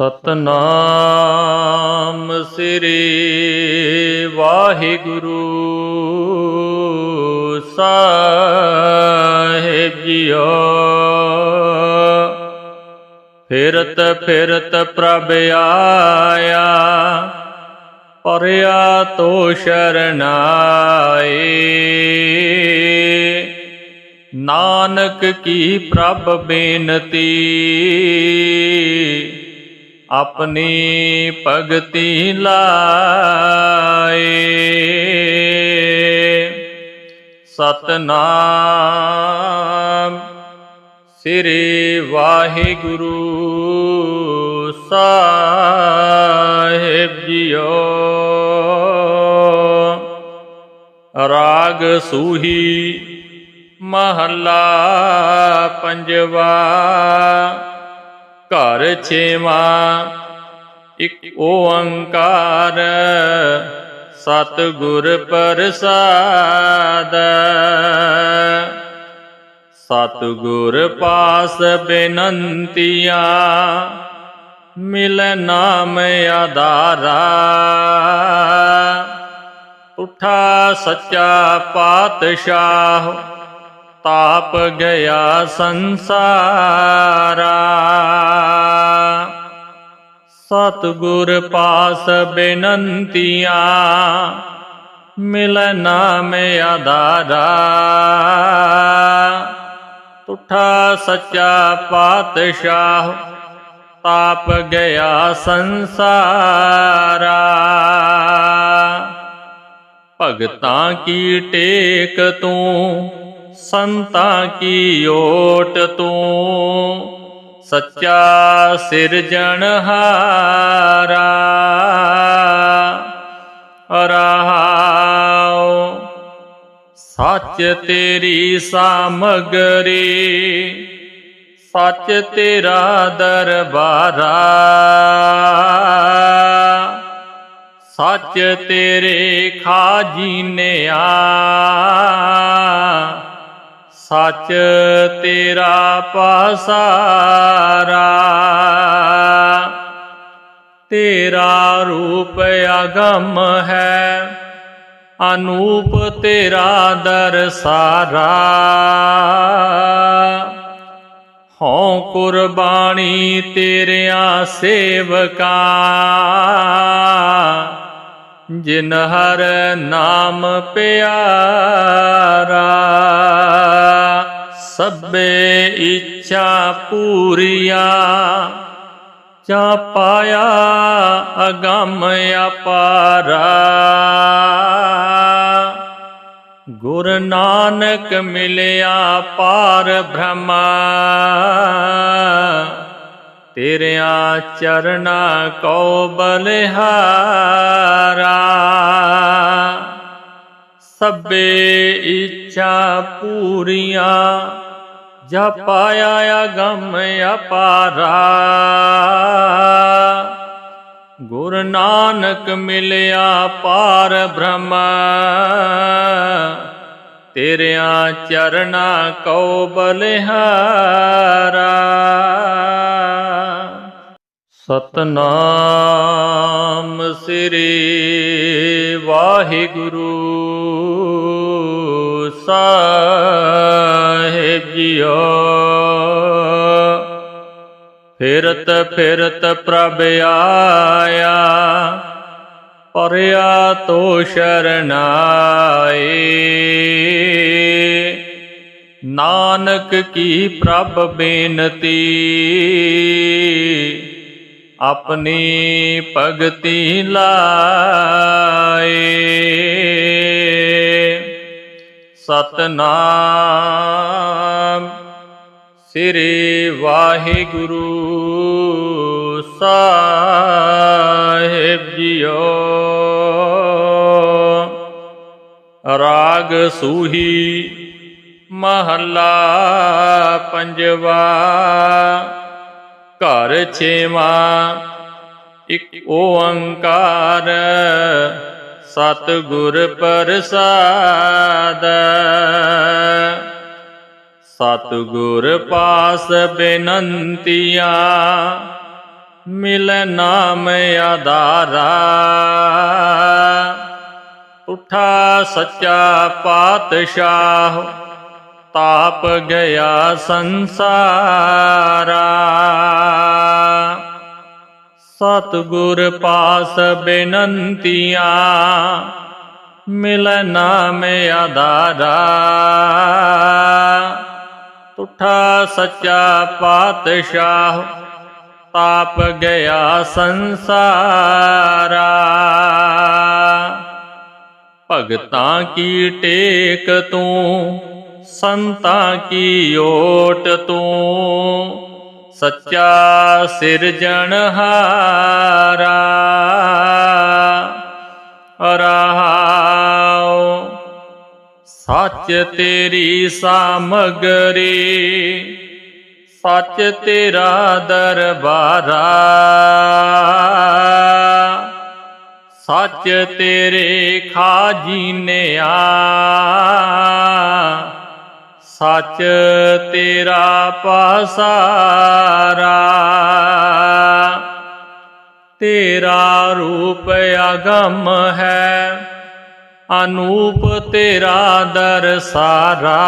ਸਤਨਾਮ ਸ੍ਰੀ ਵਾਹਿਗੁਰੂ ਸਾਹਿਬ ਜੀਓ। ਫਿਰਤ ਫਿਰਤ ਪ੍ਰਭ ਆਇਆ, ਪਰਿਆ ਤੋ ਸ਼ਰਨਾਏ ਨਾਨਕ ਕੀ ਪ੍ਰਭ ਬੇਨਤੀ ਆਪਣੀ ਭਗਤੀ ਲਾਏ। ਸਤਨਾਮ ਸ੍ਰੀ ਵਾਹਿਗੁਰੂ ਸਾਹਿਬ ਜੀਓ। ਰਾਗ ਸੂਹੀ ਮਹੱਲਾ ਪੰਜਵਾ ਘਰ ਛੇਵਾ, ਇਕ ਓੰਕਾਰ, ਸਤਿਗੁਰ ਪ੍ਰਸਾਦ। ਸਤਿਗੁਰ ਪਾਸ ਬੇਨੰਤੀਆਂ, ਮਿਲ ਨਾਮ ਆਧਾਰਾ। ਉਠਾ ਸੱਚਾ ਪਾਤਸ਼ਾਹ ਤਾਪ ਗਿਆ ਸੰਸਾਰਾ। ਸਤਿਗੁਰ ਪਾਸ ਬੇਨੰਤੀਆਂ, ਮਿਲ ਨਾਮ ਆਧਾਰਾ। ਤੁਠਾ ਸੱਚਾ ਪਾਤਸ਼ਾਹ, ਤਾਪ ਗਿਆ ਸੰਸਾਰਾ। ਭਗਤਾਂ ਕੀ ਟੇਕ ਤੂੰ ਸੰਤਾਂ ਕੀ ਓਟ ਤੂੰ? ਸੱਚਾ ਸਿਰਜਣਹਾਰਾ ਰਹਾਉ, ਸੱਚ ਤੇਰੀ ਸਾਮਗਰੀ, ਸੱਚ ਤੇਰਾ ਦਰਬਾਰਾ। ਸੱਚ ਤੇਰੇ ਖਾਜੀਨਿਆ ਸੱਚ ਤੇਰਾ ਪਾਸਾਰਾ। ਤੇਰਾ ਰੂਪ ਅਗੰਮ ਹੈ ਅਨੂਪ ਤੇਰਾ ਦਰਸਾਰਾ। ਹਉ ਕੁਰਬਾਨੀ ਤੇਰਿਆਂ ਸੇਵਕਾਂ। ਜਿਨ ਹਰ ਨਾਮ ਪਿਆਰਾ, ਸਭੇ ਇੱਛਾ ਪੂਰੀਆਂ ਚਾ ਪਾਇਆ ਅਗੰਮ ਅਪਾਰਾ। ਗੁਰ ਨਾਨਕ ਮਿਲਿਆ ਪਾਰ ਬ੍ਰਹਮਾ ਤੇਰਿਆਂ ਚਰਨਾ ਕੋ ਬਲਿਹਾਰਾ। ਸਭੇ ਇੱਛਾ ਪੂਰੀਆਂ, ਜਾ ਪਾਇਆ ਅਗੰਮ ਅਪਾਰਾ। ਗੁਰ ਨਾਨਕ ਮਿਲਿਆ ਪਾਰ ਬ੍ਰਹਮ, ਤੇਰਿਆਂ ਚਰਨਾ ਕਉ ਬਲਿਹਾਰਾ। ਸਤਨਾਮ ਸ੍ਰੀ ਵਾਹਿਗੁਰੂ ਸਾਹਿਬ ਜੀਓ। ਫਿਰਤ ਫਿਰਤ ਪ੍ਰਭ ਆਇਆ, ਪਰਿਆ ਤੋ ਸ਼ਰਨਾਏ ਨਾਨਕ ਕੀ ਪ੍ਰਭ ਬੇਨਤੀ ਆਪਣੀ ਭਗਤੀ ਲਾਏ। ਸਤਨਾਮ ਸ੍ਰੀ ਵਾਹਿਗੁਰੂ ਸਾਹਿਬ ਜੀਓ। ਰਾਗ ਸੂਹੀ ਮਹੱਲਾ ਪੰਜਵਾ ਘਰ ਛੇਵਾ, ਇਕ ਓੰਕਾਰ, ਸਤਿਗੁਰ ਪ੍ਰਸਾਦ। ਸਤਿਗੁਰ ਪਾਸ ਬੇਨੰਤੀਆਂ, ਮਿਲੈ ਨਾਮ ਆਧਾਰਾ। ਉਠਾ ਸੱਚਾ ਪਾਤਸ਼ਾਹ ਤਾਪ ਗਿਆ ਸੰਸਾਰਾ। ਸਤਿਗੁਰ ਪਾਸ ਬੇਨੰਤੀਆਂ, ਮਿਲੈ ਨਾਮ ਆਧਾਰਾ। ਤੁਠਾ ਸੱਚਾ ਪਾਤਸ਼ਾਹ, ਤਾਪ ਗਿਆ ਸੰਸਾਰਾ। ਭਗਤਾਂ ਕੀ ਟੇਕ ਤੂੰ ਸੰਤਾਂ ਕੀ ਓਟ ਤੂੰ? ਸੱਚਾ ਸਿਰਜਣਹਾਰਾ ਰਹਾਉ, ਸੱਚ ਤੇਰੀ ਸਾਮਗਰੀ, ਸੱਚ ਤੇਰਾ ਦਰਬਾਰਾ। ਸੱਚ ਤੇਰੇ ਖਾਜੀਨਿਆ ਸੱਚ ਤੇਰਾ ਪਾਸਾਰਾ। ਤੇਰਾ ਰੂਪ ਅਗੰਮ ਹੈ ਅਨੂਪ ਤੇਰਾ ਦਰਸਾਰਾ।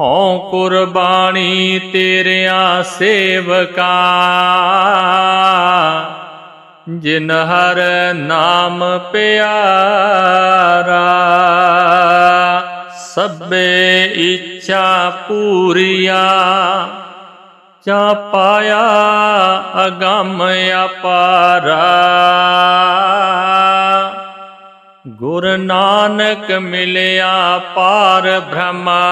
ਹਉ ਕੁਰਬਾਨੀ ਤੇਰਿਆਂ ਸੇਵਕਾਂ। ਜਿਨ ਹਰ ਨਾਮ ਪਿਆਰਾ, ਸਭੇ ਇੱਛਾ ਪੂਰੀਆਂ ਚਾ ਪਾਇਆ ਅਗੰਮ ਅਪਾਰਾ। ਗੁਰ ਨਾਨਕ ਮਿਲਿਆ ਪਾਰ ਬ੍ਰਹਮਾ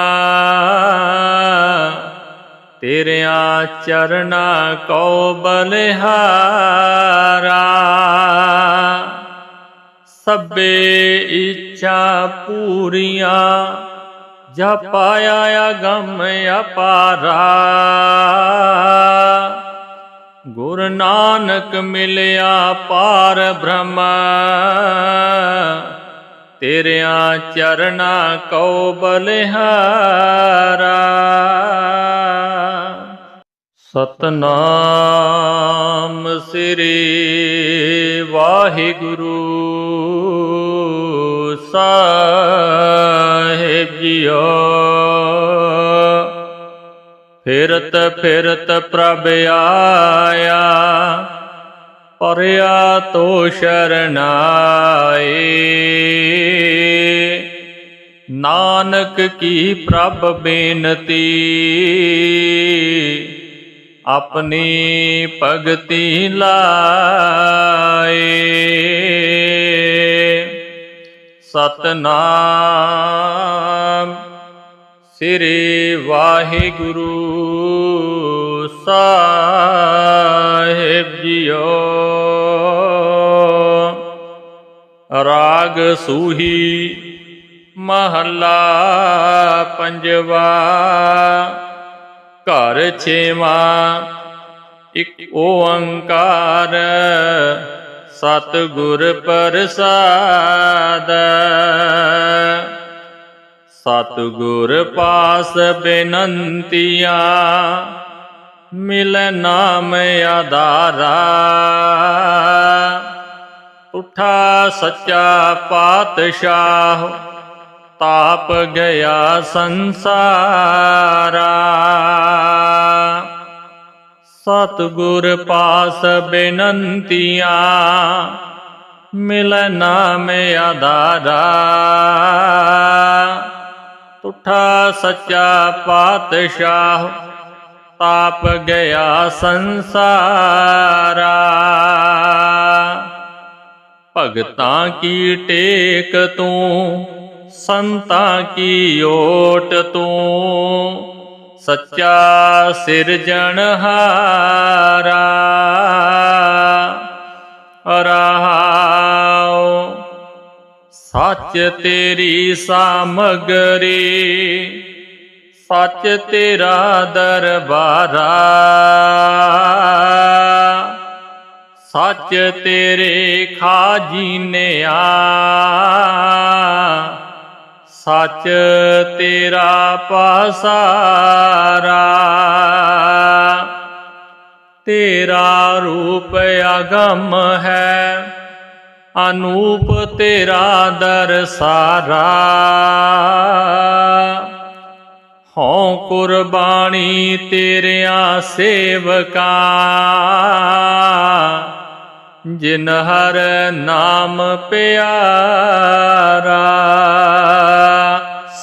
ਤੇਰਿਆਂ ਚਰਨਾ ਕੋ ਬਲਿਹਾਰਾ। ਸਭੇ ਇੱਛਾ ਪੂਰੀਆਂ, ਜਾ ਪਾਇਆ ਅਗੰਮ ਅਪਾਰਾ। ਗੁਰ ਨਾਨਕ ਮਿਲਿਆ ਪਾਰ ਬ੍ਰਹਮ, ਤੇਰਿਆਂ ਚਰਨਾ ਕਉ ਬਲਿਹਾਰਾ। ਸਤਨਾਮ ਸ੍ਰੀ ਵਾਹਿਗੁਰੂ ਸਾਹਿਬ ਜੀਓ। ਫਿਰਤ ਫਿਰਤ ਪ੍ਰਭ ਆਇਆ, ਪਰਿਆ ਤੋ ਸ਼ਰਨਾਏ ਨਾਨਕ ਕੀ ਪ੍ਰਭ ਬੇਨਤੀ ਆਪਣੀ ਭਗਤੀ ਲਾਏ। ਸਤਨਾਮ ਸ੍ਰੀ ਵਾਹਿਗੁਰੂ ਸਾਹਿਬ ਜੀਓ। ਰਾਗ ਸੂਹੀ ਮਹੱਲਾ ਪੰਜਵਾ ਘਰ ਛੇਵਾ, ਇੱਕ ਓੰਕਾਰ, ਸਤਿਗੁਰ ਪ੍ਰਸਾਦ। ਸਤਿਗੁਰ ਪਾਸ ਬੇਨੰਤੀਆਂ, ਮਿਲ ਨਾਮ ਆਧਾਰਾ। ਉਠਾ ਸੱਚਾ ਪਾਤਸ਼ਾਹ ਤਾਪ ਗਿਆ ਸੰਸਾਰਾ। ਸਤਿਗੁਰ ਪਾਸ ਬੇਨੰਤੀਆਂ ਮਿਲ ਨਾਮ ਆਧਾਰਾ। ਤੁਠਾ ਸੱਚਾ ਪਾਤਸ਼ਾਹ, ਤਾਪ ਗਿਆ ਸੰਸਾਰਾ। ਭਗਤਾਂ ਕੀ ਟੇਕ ਤੂੰ ਸੰਤਾਂ ਕੀ ਓਟ ਤੂੰ? ਸੱਚਾ ਸਿਰਜਣਹਾਰਾ ਰਹਾਉ, ਸੱਚ ਤੇਰੀ ਸਾਮਗਰੀ, ਸੱਚ ਤੇਰਾ ਦਰਬਾਰਾ। ਸੱਚ ਤੇਰੇ ਖਾਜੀਨਿਆ ਸੱਚ ਤੇਰਾ ਪਾਸਾਰਾ। ਤੇਰਾ ਰੂਪ ਅਗੰਮ ਹੈ ਅਨੂਪ ਤੇਰਾ ਦਰਸਾਰਾ। ਹਉ ਕੁਰਬਾਨੀ ਤੇਰਿਆਂ ਸੇਵਕਾ। ਜਿਨ ਹਰ ਨਾਮ ਪਿਆਰਾ,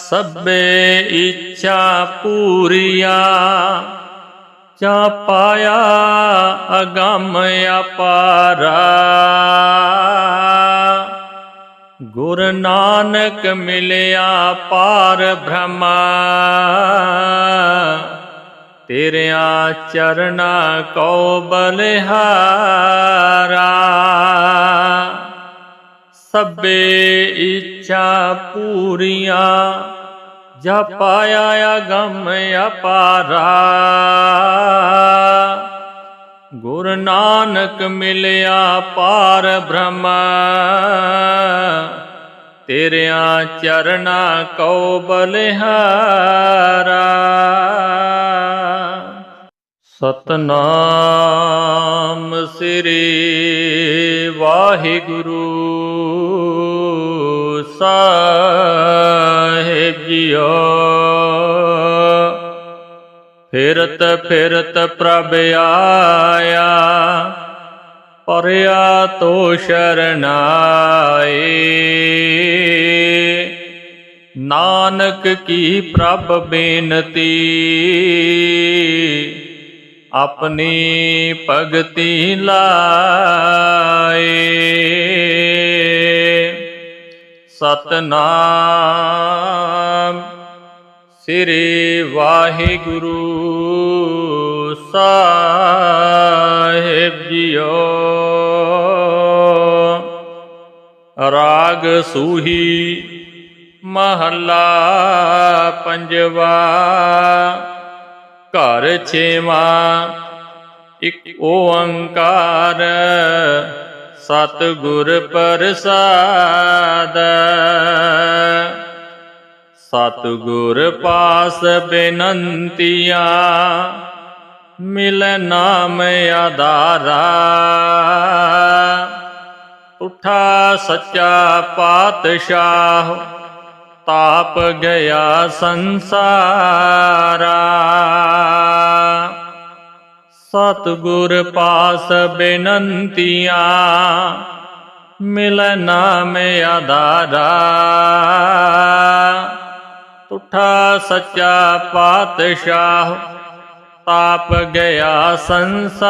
ਸਭੇ ਇੱਛਾ ਪੂਰੀਆ ਚਾ ਪਾਇਆ ਅਗੰਮ ਅਪਾਰਾ। ਗੁਰ ਨਾਨਕ ਮਿਲਿਆ ਪਾਰ ਬ੍ਰਹਮਾ ਤੇਰਿਆਂ ਚਰਨਾ ਕੋ ਬਲਿਹਾਰਾ। ਸਭੇ ਇੱਛਾ ਪੂਰੀਆਂ, ਜਾ ਪਾਇਆ ਅਗੰਮ ਅਪਾਰਾ। ਗੁਰ ਨਾਨਕ ਮਿਲਿਆ ਪਾਰ ਬ੍ਰਹਮ। ਤੇਰਿਆਂ ਚਰਨਾ ਕਉ ਬਲਿਹਾਰਾ। ਸਤਨਾਮ ਸ੍ਰੀ ਵਾਹਿਗੁਰੂ ਸਾਹਿਬ ਜੀਓ। ਫਿਰਤ ਫਿਰਤ ਪ੍ਰਭ ਆਇਆ। ਪਰਿਆ ਤੋ ਸ਼ਰਨਾਏ। ਨਾਨਕ ਕੀ ਪ੍ਰਭ ਬੇਨਤੀ ਆਪਣੀ ਭਗਤੀ ਲਾਏ। ਸਤਨਾਮ ਸ੍ਰੀ ਵਾਹਿਗੁਰੂ। ਸਾਹਿਬ ਜੀਓ। ਰਾਗ ਸੂਹੀ ਮਹੱਲਾ ਪੰਜਵਾ, ਘਰ ਛੇਵਾ, ਇਕ ਓੰਕਾਰ ਸਤਿਗੁਰ ਪ੍ਰਸਾਦ। ਸਤਿਗੁਰ ਪਾਸ ਬੇਨੰਤੀਆ ਮਿਲ ਨਾਮ ਆਧਾਰਾ। ਉਠਾ ਸੱਚਾ ਪਾਤਸ਼ਾਹ, ਤਾਪ ਗਿਆ ਸੰਸਾਰਾ। ਸਤਿਗੁਰ ਪਾਸ ਬੇਨੰਤੀਆ, ਮਿਲ ਨਾਮ ਆਧਾਰਾ। ਤੁਠਾ ਸੱਚਾ ਪਾਤਸ਼ਾਹ ਤਾਪ ਗਿਆ ਸੰਸਾਰਾ।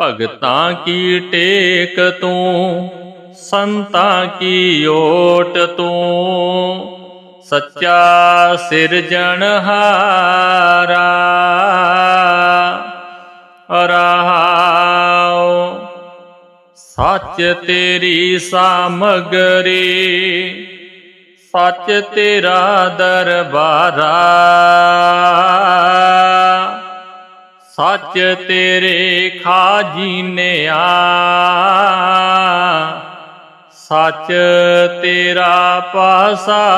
ਭਗਤਾਂ ਕੀ ਟੇਕ ਤੂੰ? ਸੰਤਾਂ ਕੀ ਓਟ ਤੂੰ? ਸੱਚਾ ਸਿਰਜਣਹਾਰਾ ਰਹਾਉ, ਸੱਚ ਤੇਰੀ ਸਾਮਗਰੀ। ਸੱਚ ਤੇਰਾ ਦਰਬਾਰਾ। ਸੱਚ ਤੇਰੇ ਖਾਜੀਨਿਆ ਸੱਚ ਤੇਰਾ ਪਾਸਾਰਾ।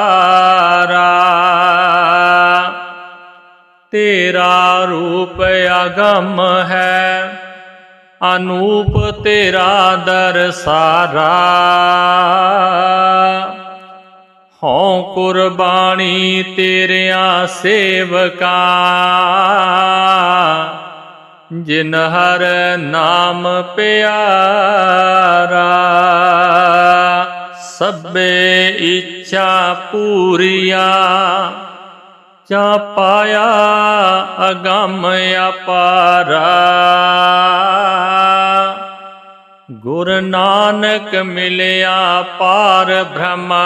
ਤੇਰਾ ਰੂਪ ਅਗੰਮ ਹੈ। ਅਨੂਪ ਤੇਰਾ ਦਰਸਾਰਾ। ਹਉ ਕੁਰਬਾਨੀ ਤੇਰਿਆ ਸੇਵਕਾ। ਜਿਨ ਹਰ ਨਾਮ ਪਿਆਰਾ, ਸਭੇ ਇੱਛਾ ਪੂਰੀਆ। ਚਾ ਪਾਇਆ ਅਗੰਮ ਅਪਾਰਾ। ਗੁਰ ਨਾਨਕ ਮਿਲਿਆ ਪਾਰ ਬ੍ਰਹਮਾ।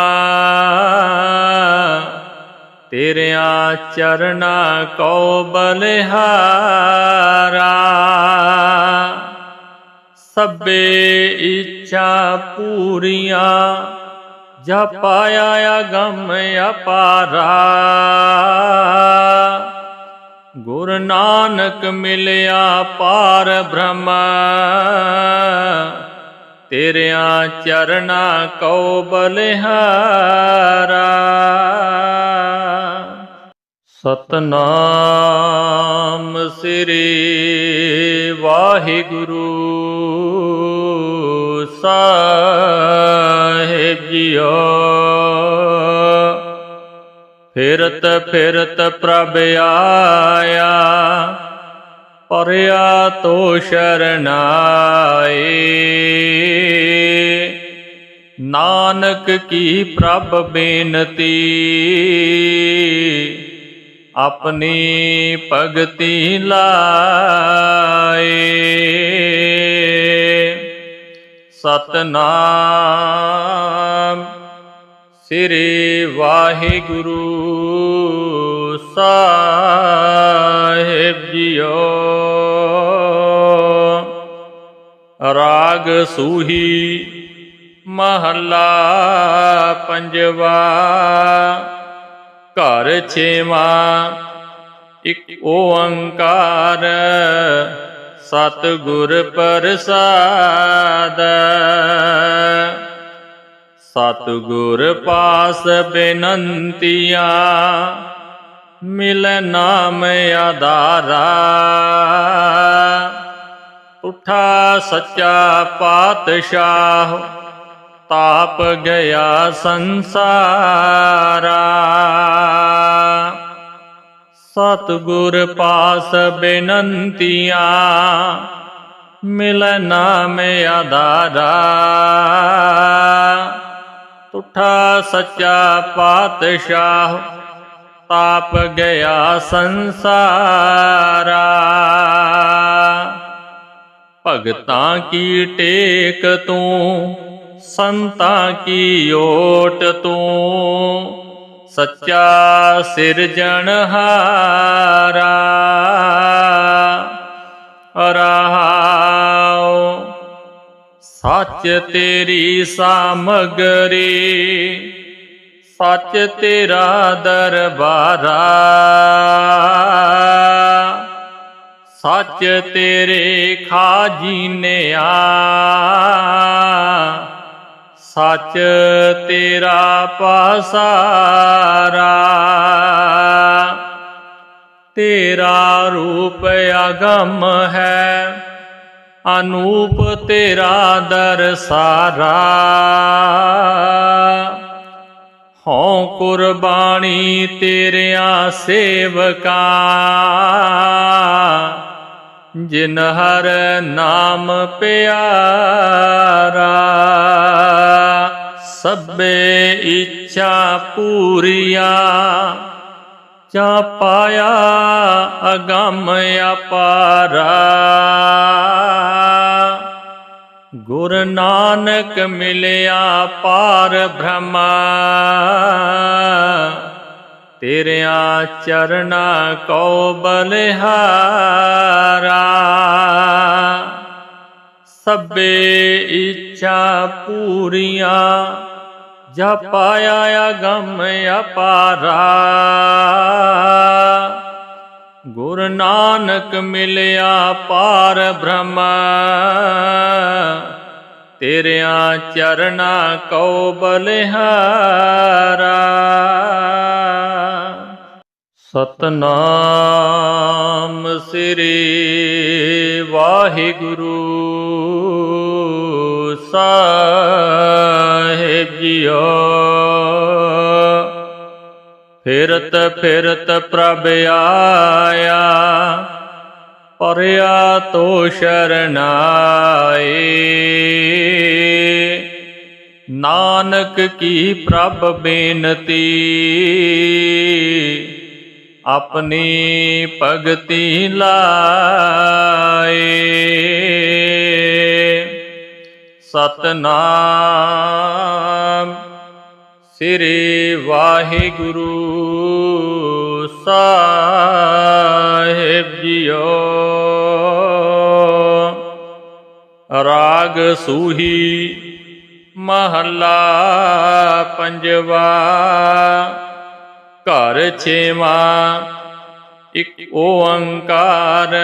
ਤੇਰਿਆਂ ਚਰਨਾ ਕੋ ਬਲਿਹਾਰਾ। ਸਭੇ ਇੱਛਾ ਪੂਰੀਆਂ, ਜਾ ਪਾਇਆ ਅਗੰਮ ਅਪਾਰਾ। ਗੁਰ ਨਾਨਕ ਮਿਲਿਆ ਪਾਰ ਬ੍ਰਹਮ। ਤੇਰਿਆਂ ਚਰਨਾ ਕਉ ਬਲਿਹਾਰਾ। ਸਤਨਾਮ ਸ੍ਰੀ ਵਾਹਿਗੁਰੂ ਸਾਹਿਬ ਜੀਓ। ਫਿਰਤ ਫਿਰਤ ਪ੍ਰਭ ਆਇਆ। ਪਰਿਆ ਤੋ ਸ਼ਰਨਾਏ। ਨਾਨਕ ਕੀ ਪ੍ਰਭ ਬੇਨਤੀ ਆਪਣੀ ਭਗਤੀ ਲਾਏ। ਸਤਨਾਮ ਸ੍ਰੀ ਵਾਹਿਗੁਰੂ। ਸਾਹਿਬ ਜੀਓ। ਰਾਗ ਸੂਹੀ ਮਹੱਲਾ ਪੰਜਵਾ, ਘਰ ਛੇਵਾ, ਇੱਕ ਓੰਕਾਰ ਸਤਿਗੁਰ ਪ੍ਰਸਾਦ। ਸਤਿਗੁਰ ਪਾਸ ਬੇਨੰਤੀਆ ਮਿਲ ਨਾਮ ਆਧਾਰਾ। ਉਠਾ ਸੱਚਾ ਪਾਤਸ਼ਾਹ, ਤਾਪ ਗਿਆ ਸੰਸਾਰਾ। ਸਤਿਗੁਰ ਪਾਸ ਬੇਨੰਤੀਆ, ਮਿਲ ਨਾਮ ਆਧਾਰਾ। ਤੁਠਾ ਸੱਚਾ ਪਾਤਸ਼ਾਹ ਤਾਪ ਗਿਆ ਸੰਸਾਰਾ। ਭਗਤਾਂ ਕੀ ਟੇਕ ਤੂੰ? ਸੰਤਾਂ ਕੀ ਓਟ ਤੂੰ? ਸੱਚਾ ਸਿਰਜਣਹਾਰਾ ਰਹਾਉ, ਸੱਚ ਤੇਰੀ ਸਾਮਗਰੀ। ਸੱਚ ਤੇਰਾ ਦਰਬਾਰਾ। ਸੱਚ ਤੇਰੇ ਖਾਜੀਨਿਆ ਸੱਚ ਤੇਰਾ ਪਾਸਾਰਾ। ਤੇਰਾ ਰੂਪ ਅਗੰਮ ਹੈ। ਅਨੂਪ ਤੇਰਾ ਦਰਸਾਰਾ। ਹਉ ਕੁਰਬਾਨੀ ਤੇਰਿਆ ਸੇਵਕਾ। ਜਿਨ ਹਰ ਨਾਮ ਪਿਆਰਾ, ਸਭੇ ਇੱਛਾ ਪੂਰੀਆ। ਚਾ ਪਾਇਆ ਅਗੰਮ ਅਪਾਰਾ। ਗੁਰ ਨਾਨਕ ਮਿਲਿਆ ਪਾਰ ਬ੍ਰਹਮਾ। ਤੇਰਿਆਂ ਚਰਨਾ ਕੋ ਬਲਿਹਾਰਾ। ਸਭੇ ਇੱਛਾ ਪੂਰੀਆਂ, ਜਾ ਪਾਇਆ ਅਗੰਮ ਅਪਾਰਾ। ਗੁਰ ਨਾਨਕ ਮਿਲਿਆ ਪਾਰ ਬ੍ਰਹਮ। ਤੇਰਿਆਂ ਚਰਨਾ ਕਉ ਬਲਿਹਾਰਾ। ਸਤਨਾਮ ਸ੍ਰੀ ਵਾਹਿਗੁਰੂ ਸਾਹਿਬ ਜੀਓ। ਫਿਰਤ ਫਿਰਤ ਪ੍ਰਭ ਆਇਆ। ਪਰਿਆ ਤੋ ਸ਼ਰਨਾਏ। ਨਾਨਕ ਕੀ ਪ੍ਰਭ ਬੇਨਤੀ ਆਪਣੀ ਭਗਤੀ ਲਾਏ। ਸਤਨਾਮ ਸ੍ਰੀ ਵਾਹਿਗੁਰੂ ਸਾਹਿਬ ਜੀਓ। ਰਾਗ ਸੂਹੀ ਮਹੱਲਾ ਪੰਜਵਾ ਘਰ ਛੇਵਾ ਇਕ ਓੰਕਾਰ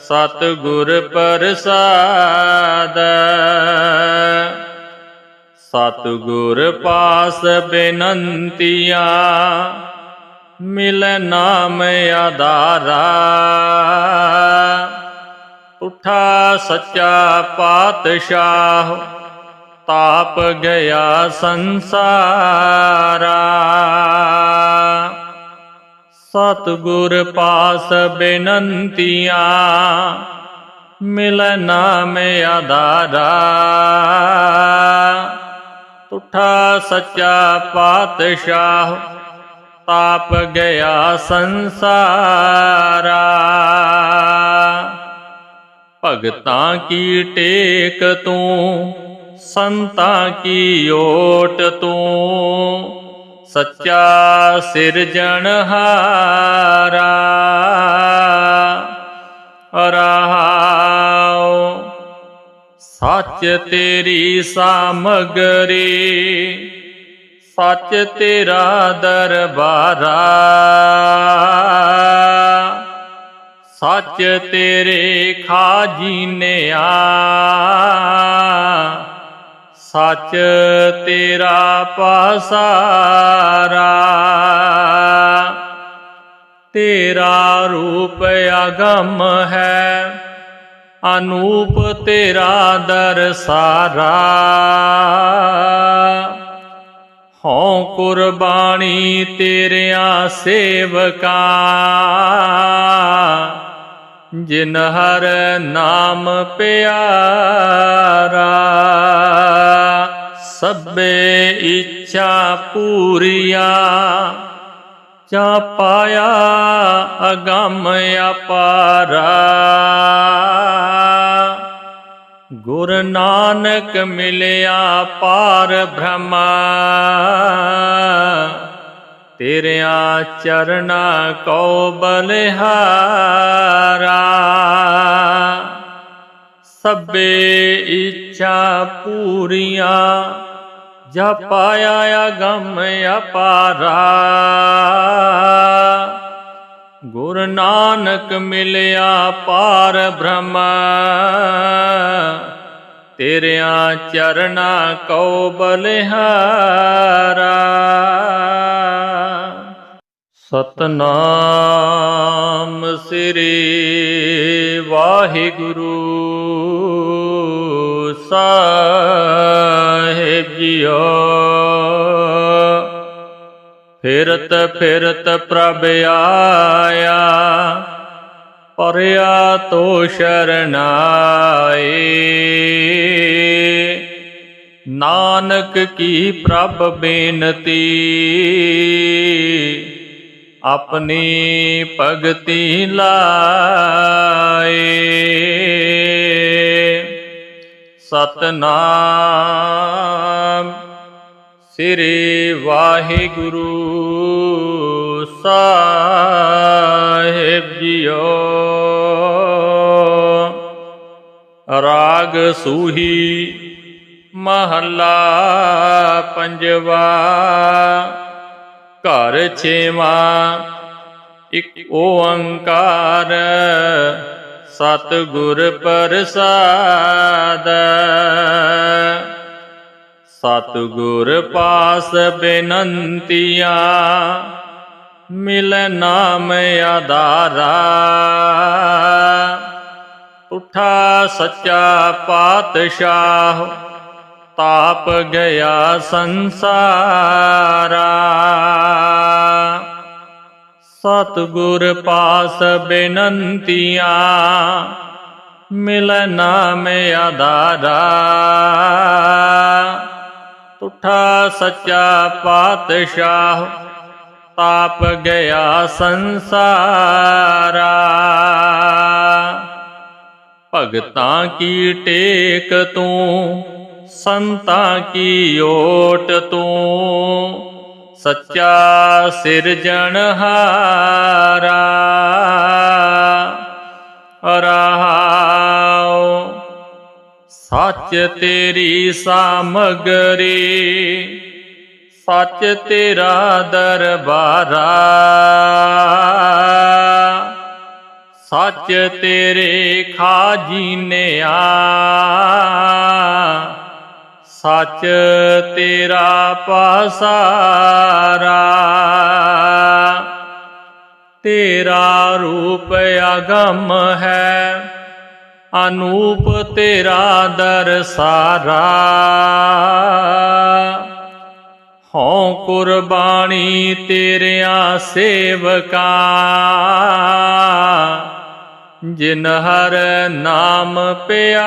ਸਤਿਗੁਰ ਪ੍ਰਸਾਦ। ਸਤਿਗੁਰ ਪਾਸ ਬੇਨੰਤੀਆ, ਮਿਲੈ ਨਾਮ ਆਧਾਰਾ। ਉਠਾ ਸੱਚਾ ਪਾਤਸ਼ਾਹ, ਤਾਪ ਗਿਆ ਸੰਸਾਰਾ। ਸਤਿਗੁਰ ਪਾਸ ਬੇਨੰਤੀਆਂ, ਮਿਲੈ ਨਾਮ ਆਧਾਰਾ। ਉਠਾ ਸੱਚਾ ਪਾਤਸ਼ਾਹ, ਤਾਪ ਗਿਆ ਸੰਸਾਰਾ। ਭਗਤਾਂ ਕੀ ਟੇਕ ਤੂੰ, ਸੰਤਾਂ ਕੀ ਓਟ ਤੂੰ? ਸੱਚਾ ਸਿਰਜਣਹਾਰਾ, ਰਾਹ ਸੱਚ ਤੇਰੀ ਸਾਮਗਰੀ, ਸੱਚ ਤੇਰਾ ਦਰਬਾਰਾ। ਸੱਚ ਤੇਰੇ ਖਾਜੀਨਿਆ ਸੱਚ ਤੇਰਾ ਪਾਸਾਰਾ। ਤੇਰਾ ਰੂਪ ਅਗੰਮ ਹੈ ਅਨੂਪ ਤੇਰਾ ਦਰਸਾਰਾ ਹਉ ਕੁਰਬਾਨੀ ਤੇਰਿਆਂ ਸੇਵਕਾਂ ਜਿਨ ਹਰ ਨਾਮ ਪਿਆਰਾ। ਸਭੇ ਇੱਛਾ ਪੂਰੀਆਂ ਚਾ ਪਾਇਆ ਅਗੰਮ ਅਪਾਰਾ। ਗੁਰ ਨਾਨਕ ਮਿਲਿਆ ਪਾਰ ਬ੍ਰਹਮਾ। ਤੇਰਿਆਂ ਚਰਨਾ ਕੋ ਬਲਿਹਾਰਾ। ਸਭੇ ਇੱਛਾ ਪੂਰੀਆਂ ਜਾ ਪਾਇਆ ਅਗੰਮ ਅਪਾਰਾ। ਗੁਰ ਨਾਨਕ ਮਿਲਿਆ ਪਾਰ ਬ੍ਰਹਮ। ਤੇਰਿਆਂ ਚਰਨਾ ਕਉ ਬਲਿਹਾਰਾ। ਸਤਨਾਮ ਸ੍ਰੀ ਵਾਹਿਗੁਰੂ। ਸਾਹਿਬ ਜੀਓ ਫਿਰਤ ਫਿਰਤ ਪ੍ਰਭ ਆਇਆ, ਪਰਿਆ ਤੋ ਸ਼ਰਨਾਏ ਨਾਨਕ ਕੀ ਪ੍ਰਭ ਬੇਨਤੀ, ਆਪਣੀ ਭਗਤੀ ਲਾਏ। ਸਤਨਾਮ ਸ੍ਰੀ ਵਾਹਿਗੁਰੂ ਸਾਹਿਬ ਜੀਓ। ਰਾਗ ਸੂਹੀ ਮਹੱਲਾ ਪੰਜਵਾ ਘਰ ਛੇਵਾ ਇੱਕ ਓੰਕਾਰ ਸਤਿਗੁਰ ਪ੍ਰਸਾਦ। ਸਤਿਗੁਰ ਪਾਸ ਬੇਨੰਤੀਆਂ, ਮਿਲ ਨਾਮ ਆਧਾਰਾ। ਉਠਾ ਸੱਚਾ ਪਾਤਸ਼ਾਹ, ਤਾਪ ਗਿਆ ਸੰਸਾਰਾ। ਸਤਿਗੁਰ ਪਾਸ ਬੇਨੰਤੀਆਂ, ਮਿਲ ਨਾਮ ਆਧਾਰਾ। ਉਠਾ ਸੱਚਾ ਪਾਤਸ਼ਾਹ, ਤਾਪ ਗਿਆ ਸੰਸਾਰਾ। ਭਗਤਾਂ ਕੀ ਟੇਕ ਤੂੰ, ਸੰਤਾਂ ਕੀ ਓਟ ਤੂੰ? ਸੱਚਾ ਸਿਰਜਣਹਾਰਾ, ਰਾਹ ਸੱਚ ਤੇਰੀ ਸਾਮਗਰੀ, ਸੱਚ ਤੇਰਾ ਦਰਬਾਰਾ। ਸੱਚ ਤੇਰੇ ਖਾਜੀਨਿਆ ਸੱਚ ਤੇਰਾ ਪਾਸਾਰਾ। ਤੇਰਾ ਰੂਪ ਅਗੰਮ ਹੈ ਅਨੂਪ ਤੇਰਾ ਦਰ ਸਾਰਾ। ਹਉ ਕੁਰਬਾਨੀ ਤੇਰਿਆਂ ਸੇਵਕਾ, ਜਿਨ ਹਰ ਨਾਮ ਪਿਆਰਾ।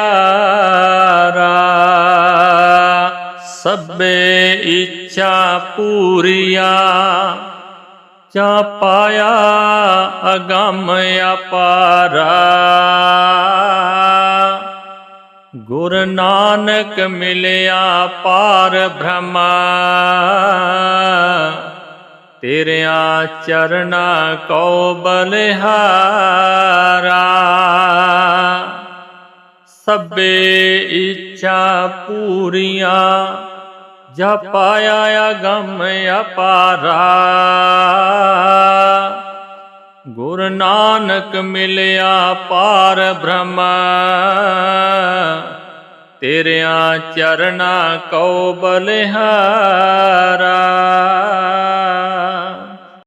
ਸਭੇ ਇੱਛਾ ਪੂਰੀਆਂ ਚਾ ਪਾਇਆ ਅਗੰਮ ਅਪਾਰਾ। ਗੁਰ ਨਾਨਕ ਮਿਲਿਆ ਪਾਰ ਬ੍ਰਹਮਾ। ਤੇਰਿਆਂ ਚਰਨਾ ਕੋ ਬਲਿਹਾਰਾ। ਸਭੇ ਇੱਛਾ ਪੂਰੀਆਂ ਜਾ ਪਾਇਆ ਅਗੰਮ ਅਪਾਰਾ। ਗੁਰ ਨਾਨਕ ਮਿਲਿਆ ਪਾਰ ਬ੍ਰਹਮ। ਤੇਰਿਆਂ ਚਰਨਾ ਕਉ ਬਲਿਹਾਰਾ।